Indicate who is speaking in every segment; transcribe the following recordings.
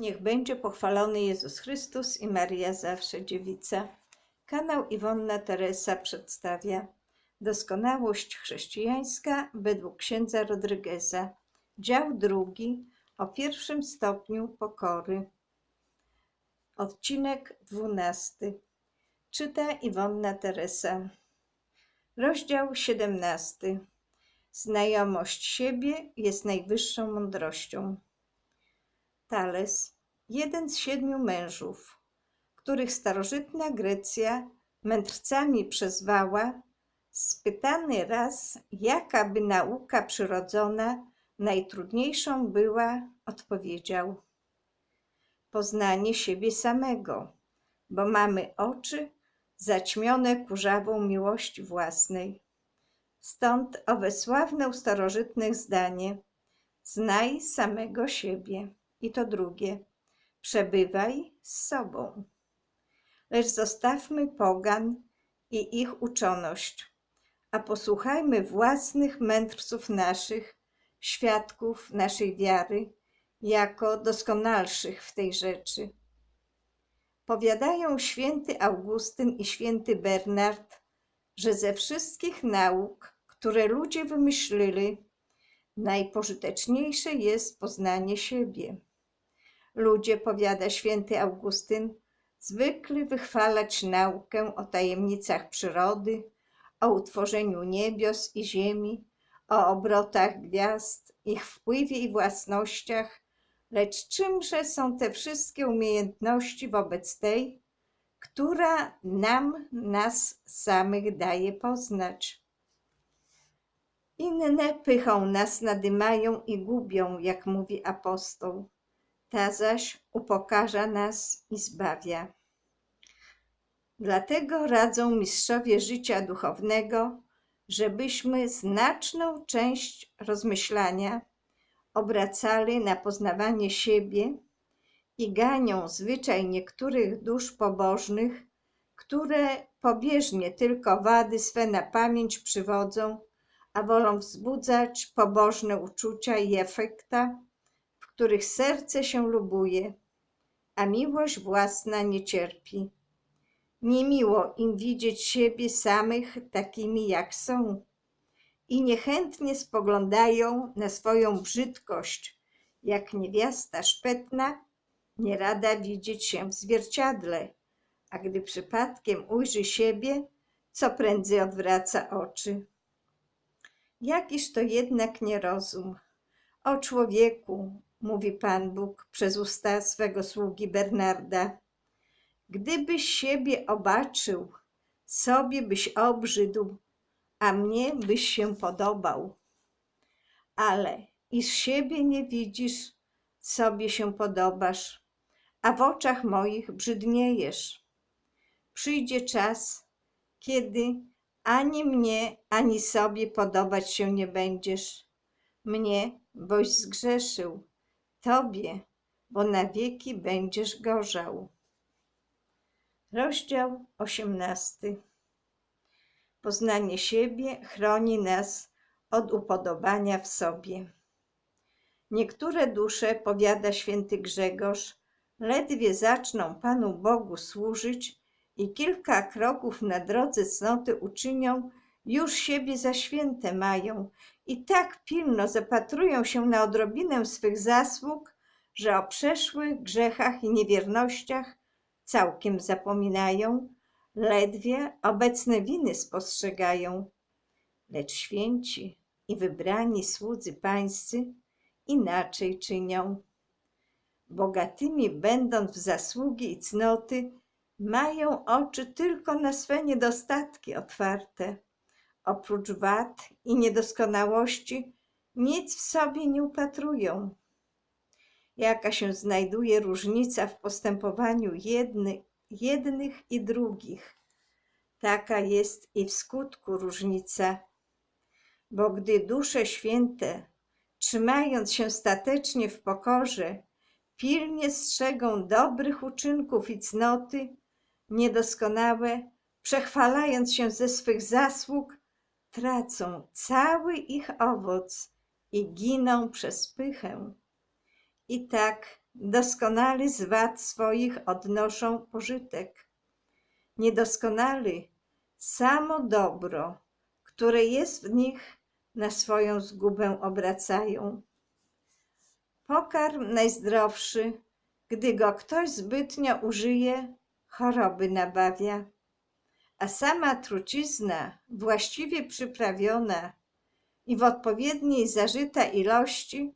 Speaker 1: Niech będzie pochwalony Jezus Chrystus i Maria zawsze dziewica. Kanał Iwonna Teresa przedstawia Doskonałość chrześcijańska według księdza Rodrygeza. Dział drugi o pierwszym stopniu pokory. Odcinek dwunasty. Czyta Iwonna Teresa. Rozdział siedemnasty. Znajomość siebie jest najwyższą mądrością. Tales, jeden z siedmiu mężów, których starożytna Grecja mędrcami przezwała, spytany raz, jaka by nauka przyrodzona najtrudniejszą była, odpowiedział: Poznanie siebie samego, bo mamy oczy zaćmione kurzawą miłości własnej. Stąd owe sławne u starożytnych zdanie: Znaj samego siebie. I to drugie: Przebywaj z sobą. Lecz zostawmy pogan i ich uczoność, a posłuchajmy własnych mędrców naszych, świadków naszej wiary, jako doskonalszych w tej rzeczy. Powiadają święty Augustyn i święty Bernard, że ze wszystkich nauk, które ludzie wymyślili, najpożyteczniejsze jest poznanie siebie. Ludzie, powiada święty Augustyn, zwykli wychwalać naukę o tajemnicach przyrody, o utworzeniu niebios i ziemi, o obrotach gwiazd, ich wpływie i własnościach, lecz czymże są te wszystkie umiejętności wobec tej, która nam nas samych daje poznać? Inne pychą nas nadymają i gubią, jak mówi apostoł ta zaś upokarza nas i zbawia. Dlatego radzą mistrzowie życia duchownego, żebyśmy znaczną część rozmyślania obracali na poznawanie siebie i ganią zwyczaj niektórych dusz pobożnych, które pobieżnie tylko wady swe na pamięć przywodzą, a wolą wzbudzać pobożne uczucia i efekta, których serce się lubuje, a miłość własna nie cierpi. Niemiło im widzieć siebie samych takimi, jak są, i niechętnie spoglądają na swoją brzydkość, jak niewiasta szpetna nie rada widzieć się w zwierciadle, a gdy przypadkiem ujrzy siebie, co prędzej odwraca oczy. Jakiż to jednak nierozum. O człowieku, mówi Pan Bóg przez usta swego sługi Bernarda. Gdybyś siebie obaczył, sobie byś obrzydł, a mnie byś się podobał. Ale iż siebie nie widzisz, sobie się podobasz, a w oczach moich brzydniejesz. Przyjdzie czas, kiedy ani mnie, ani sobie podobać się nie będziesz. Mnie, boś zgrzeszył, Tobie, bo na wieki będziesz gorzał. Rozdział osiemnasty. Poznanie siebie chroni nas od upodobania w sobie. Niektóre dusze, powiada święty Grzegorz, ledwie zaczną Panu Bogu służyć i kilka kroków na drodze cnoty uczynią, już siebie za święte mają i tak pilno zapatrują się na odrobinę swych zasług, że o przeszłych grzechach i niewiernościach całkiem zapominają, ledwie obecne winy spostrzegają. Lecz święci i wybrani słudzy pańscy inaczej czynią. Bogatymi będąc w zasługi i cnoty, mają oczy tylko na swe niedostatki otwarte oprócz wad i niedoskonałości nic w sobie nie upatrują. Jaka się znajduje różnica w postępowaniu jedny, jednych i drugich, taka jest i w skutku różnica. Bo gdy dusze święte, trzymając się statecznie w pokorze, pilnie strzegą dobrych uczynków i cnoty, niedoskonałe, przechwalając się ze swych zasług, tracą cały ich owoc i giną przez pychę. I tak doskonali z wad swoich odnoszą pożytek. Niedoskonali samo dobro, które jest w nich, na swoją zgubę obracają. Pokarm najzdrowszy, gdy go ktoś zbytnio użyje, choroby nabawia, a sama trucizna, właściwie przyprawiona i w odpowiedniej zażyta ilości,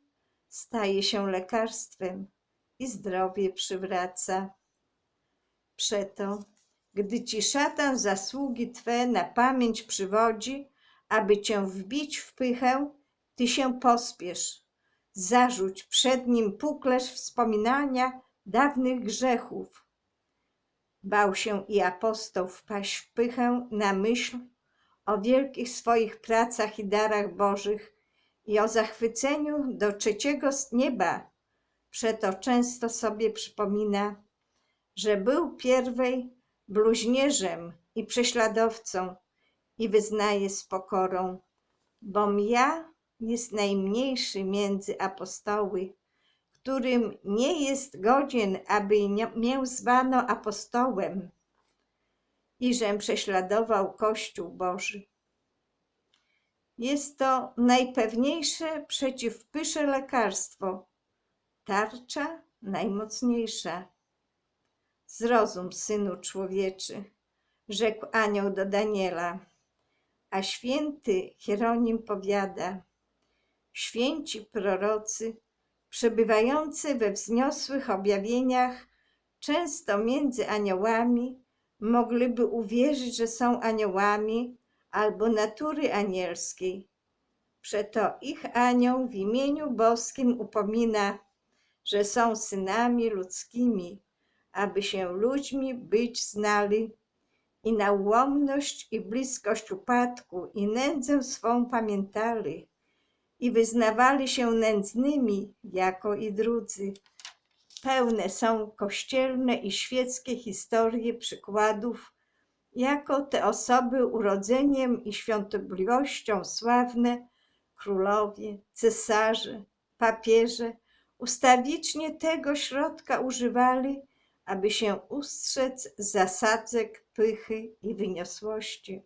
Speaker 1: staje się lekarstwem i zdrowie przywraca. Przeto, gdy ci szatan zasługi Twe na pamięć przywodzi, aby Cię wbić w pychę, Ty się pospiesz, zarzuć przed nim puklerz wspominania dawnych grzechów. Bał się i apostoł wpaść w pychę na myśl o wielkich swoich pracach i darach bożych i o zachwyceniu do trzeciego nieba. Przeto często sobie przypomina, że był pierwej bluźnierzem i prześladowcą i wyznaje z pokorą, bom ja jest najmniejszy między apostoły, którym nie jest godzien, aby mię zwano apostołem i żem prześladował Kościół Boży. Jest to najpewniejsze przeciwpysze lekarstwo, tarcza najmocniejsza. Zrozum, synu człowieczy, rzekł anioł do Daniela, a święty Hieronim powiada, święci prorocy, przebywający we wzniosłych objawieniach, często między aniołami, mogliby uwierzyć, że są aniołami albo natury anielskiej. Przeto ich anioł w imieniu boskim upomina, że są synami ludzkimi, aby się ludźmi być znali i na ułomność i bliskość upadku i nędzę swą pamiętali i wyznawali się nędznymi jako i drudzy. Pełne są kościelne i świeckie historie przykładów, jako te osoby urodzeniem i świątobliwością sławne królowie, cesarze, papieże ustawicznie tego środka używali, aby się ustrzec zasadzek pychy i wyniosłości.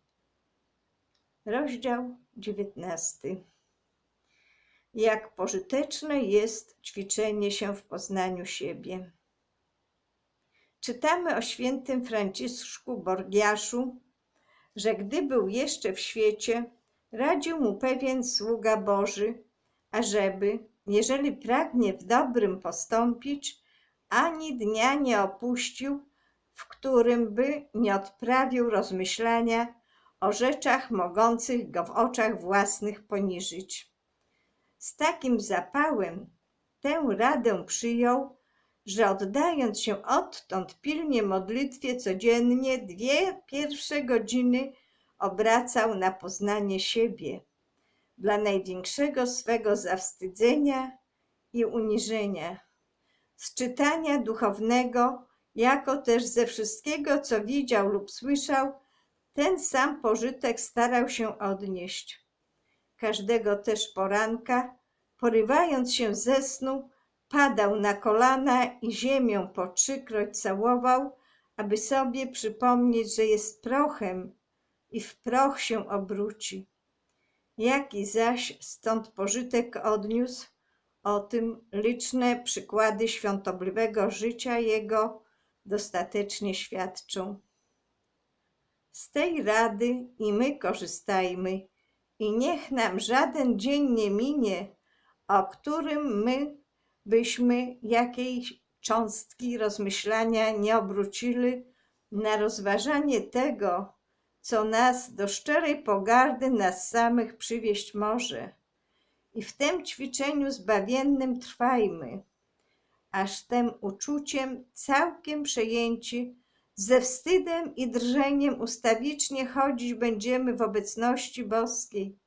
Speaker 1: Rozdział dziewiętnasty jak pożyteczne jest ćwiczenie się w poznaniu siebie. Czytamy o świętym Franciszku Borgiaszu, że gdy był jeszcze w świecie, radził mu pewien sługa Boży, ażeby, jeżeli pragnie w dobrym postąpić, ani dnia nie opuścił, w którym by nie odprawił rozmyślania o rzeczach mogących go w oczach własnych poniżyć. Z takim zapałem tę radę przyjął, że oddając się odtąd pilnie modlitwie codziennie, dwie pierwsze godziny obracał na poznanie siebie dla największego swego zawstydzenia i uniżenia. Z czytania duchownego, jako też ze wszystkiego, co widział lub słyszał, ten sam pożytek starał się odnieść każdego też poranka, porywając się ze snu, padał na kolana i ziemią po trzykroć całował, aby sobie przypomnieć, że jest prochem i w proch się obróci. Jaki zaś stąd pożytek odniósł, o tym liczne przykłady świątobliwego życia jego dostatecznie świadczą. Z tej rady i my korzystajmy i niech nam żaden dzień nie minie, o którym my byśmy jakiejś cząstki rozmyślania nie obrócili na rozważanie tego, co nas do szczerej pogardy nas samych przywieść może. I w tym ćwiczeniu zbawiennym trwajmy, aż tym uczuciem całkiem przejęci ze wstydem i drżeniem ustawicznie chodzić będziemy w obecności boskiej.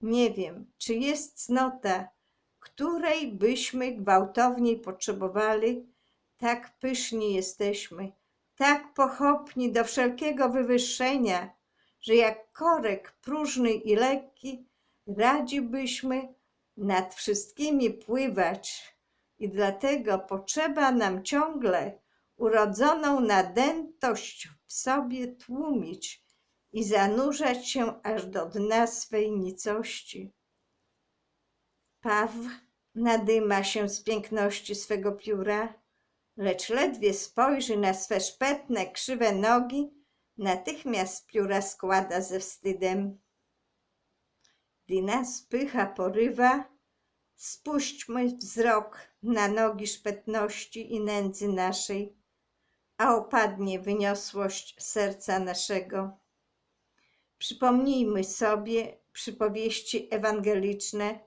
Speaker 1: Nie wiem, czy jest cnota, której byśmy gwałtowniej potrzebowali, tak pyszni jesteśmy, tak pochopni do wszelkiego wywyższenia, że jak korek próżny i lekki, radzibyśmy nad wszystkimi pływać i dlatego potrzeba nam ciągle urodzoną nadętość w sobie tłumić i zanurzać się aż do dna swej nicości. Paw nadyma się z piękności swego pióra, lecz ledwie spojrzy na swe szpetne, krzywe nogi, natychmiast pióra składa ze wstydem. Gdy nas pycha porywa, spuśćmy wzrok na nogi szpetności i nędzy naszej, a opadnie wyniosłość serca naszego. Przypomnijmy sobie przypowieści ewangeliczne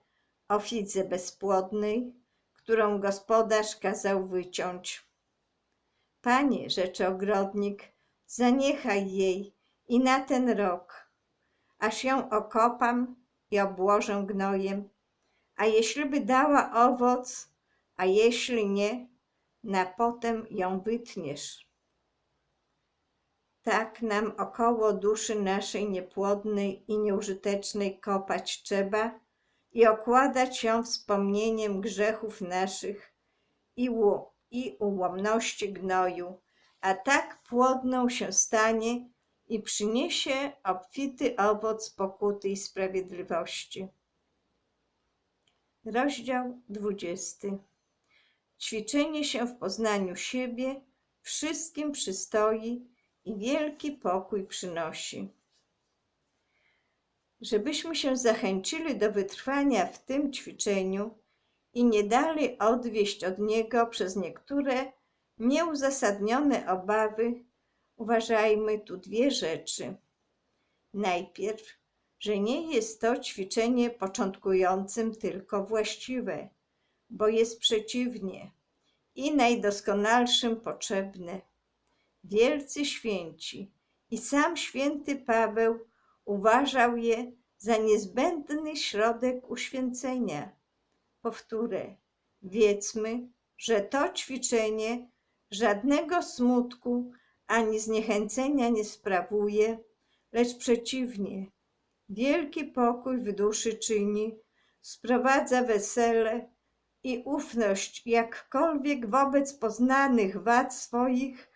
Speaker 1: o fidze bezpłodnej, którą gospodarz kazał wyciąć. Panie, rzeczy ogrodnik, zaniechaj jej i na ten rok, aż ją okopam i obłożę gnojem, a jeśli by dała owoc, a jeśli nie, na potem ją wytniesz. Tak nam około duszy naszej niepłodnej i nieużytecznej kopać trzeba i okładać ją wspomnieniem grzechów naszych i, ło, i ułomności gnoju, a tak płodną się stanie i przyniesie obfity owoc pokuty i sprawiedliwości. Rozdział 20. Ćwiczenie się w poznaniu siebie wszystkim przystoi i wielki pokój przynosi. Żebyśmy się zachęcili do wytrwania w tym ćwiczeniu i nie dali odwieść od niego przez niektóre nieuzasadnione obawy, uważajmy tu dwie rzeczy. Najpierw, że nie jest to ćwiczenie początkującym tylko właściwe, bo jest przeciwnie i najdoskonalszym potrzebne. Wielcy święci i sam święty Paweł uważał je za niezbędny środek uświęcenia. Powtórę, wiedzmy, że to ćwiczenie żadnego smutku ani zniechęcenia nie sprawuje, lecz przeciwnie, wielki pokój w duszy czyni, sprowadza wesele i ufność, jakkolwiek wobec poznanych wad swoich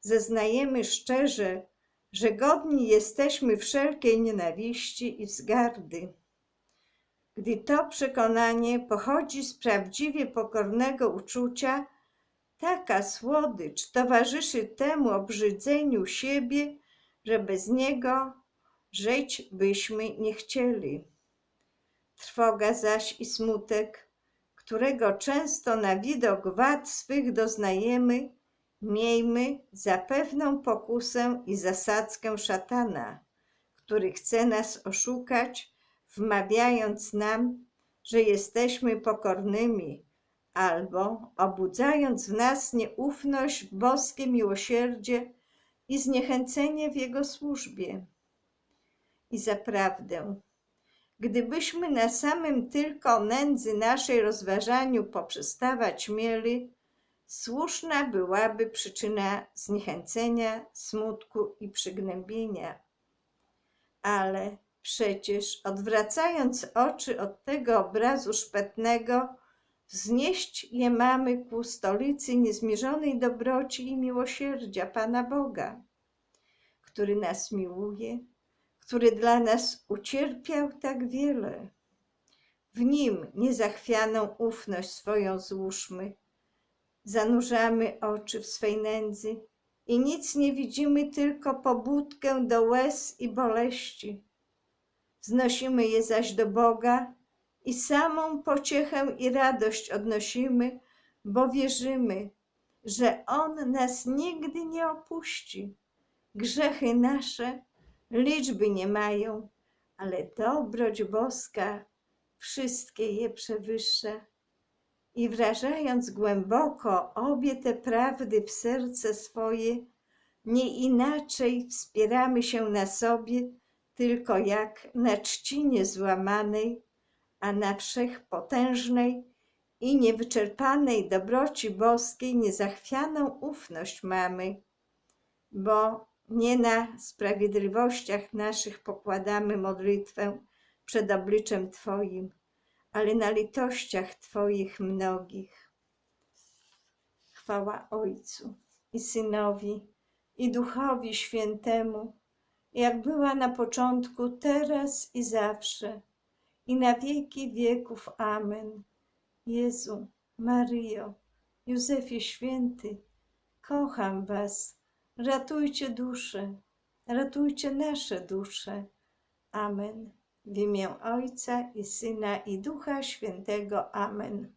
Speaker 1: zeznajemy szczerze, że godni jesteśmy wszelkiej nienawiści i wzgardy. Gdy to przekonanie pochodzi z prawdziwie pokornego uczucia, taka słodycz towarzyszy temu obrzydzeniu siebie, że bez niego żyć byśmy nie chcieli. Trwoga zaś i smutek, którego często na widok wad swych doznajemy, miejmy za pewną pokusę i zasadzkę szatana, który chce nas oszukać, wmawiając nam, że jesteśmy pokornymi, albo obudzając w nas nieufność boskie miłosierdzie i zniechęcenie w Jego służbie. I zaprawdę, gdybyśmy na samym tylko nędzy naszej rozważaniu poprzestawać mieli, słuszna byłaby przyczyna zniechęcenia, smutku i przygnębienia. Ale przecież odwracając oczy od tego obrazu szpetnego, wznieść je mamy ku stolicy niezmierzonej dobroci i miłosierdzia Pana Boga, który nas miłuje, który dla nas ucierpiał tak wiele. W nim niezachwianą ufność swoją złóżmy, zanurzamy oczy w swej nędzy i nic nie widzimy, tylko pobudkę do łez i boleści. Wznosimy je zaś do Boga i samą pociechę i radość odnosimy, bo wierzymy, że On nas nigdy nie opuści. Grzechy nasze liczby nie mają, ale dobroć boska wszystkie je przewyższa. I wrażając głęboko obie te prawdy w serce swoje, nie inaczej wspieramy się na sobie, tylko jak na trzcinie złamanej, a na wszechpotężnej i niewyczerpanej dobroci boskiej niezachwianą ufność mamy, bo nie na sprawiedliwościach naszych pokładamy modlitwę przed obliczem Twoim, ale na litościach Twoich mnogich. Chwała Ojcu i Synowi i Duchowi Świętemu, jak była na początku, teraz i zawsze, i na wieki wieków. Amen. Jezu, Maryjo, Józefie Święty, kocham Was, ratujcie dusze, ratujcie nasze dusze. Amen. W imię Ojca i Syna i Ducha Świętego. Amen.